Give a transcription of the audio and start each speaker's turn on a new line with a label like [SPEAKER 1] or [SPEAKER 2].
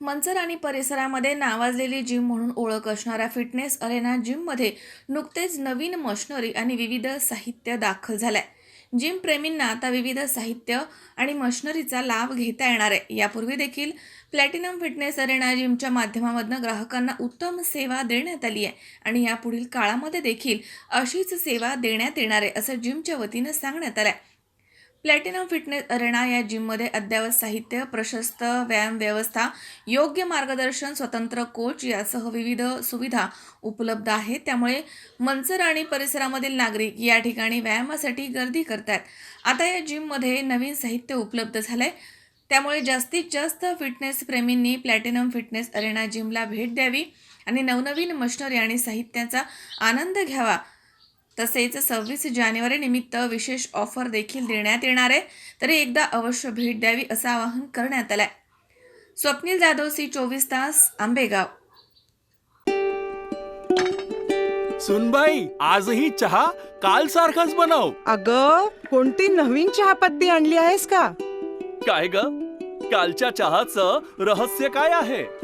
[SPEAKER 1] मंचर आणि परिसरामध्ये नावाजलेली जिम म्हणून ओळख असणाऱ्या फिटनेस अरेना जिममध्ये नुकतेच नवीन मशिनरी आणि विविध साहित्य दाखल झालंय. जिम प्रेमींना आता विविध साहित्य आणि मशिनरीचा लाभ घेता येणार आहे. यापूर्वी देखील प्लॅटिनम फिटनेस अरेना जिमच्या माध्यमामधनं ग्राहकांना उत्तम सेवा देण्यात आली आहे आणि यापुढील काळामध्ये देखील अशीच सेवा देण्यात येणार आहे असं जिमच्या वतीनं सांगण्यात आलं आहे प्लॅटिनम फिटनेस अरेना या जिममध्ये अद्ययावत साहित्य प्रशस्त व्यायाम व्यवस्था योग्य मार्गदर्शन स्वतंत्र कोच यासह विविध सुविधा उपलब्ध आहेत. त्यामुळे मंचर आणि परिसरामधील नागरिक या ठिकाणी व्यायामासाठी गर्दी करतात आता या जिममध्ये नवीन साहित्य उपलब्ध झालंय. त्यामुळे जास्तीत जास्त फिटनेस प्रेमींनी प्लॅटिनम फिटनेस अरेना जिमला भेट द्यावी आणि नवनवीन मशनरी आणि साहित्याचा आनंद घ्यावा तसेच सव्वीस जानेवारी निमित्त विशेष ऑफर देखील देण्यात येणार आहे. तरी एकदा अवश्य भेट द्यावी असं आवाहन करण्यात आलंय. स्वप्नील जाधव सी चोवीस तास आंबेगाव.
[SPEAKER 2] सुनबाई आजही चहा काल सारखाच बनव.
[SPEAKER 3] अग कोणती नवीन चहापत्ती आणली आहेस का?
[SPEAKER 2] काय ग? कालच्या चहाचं रहस्य काय आहे?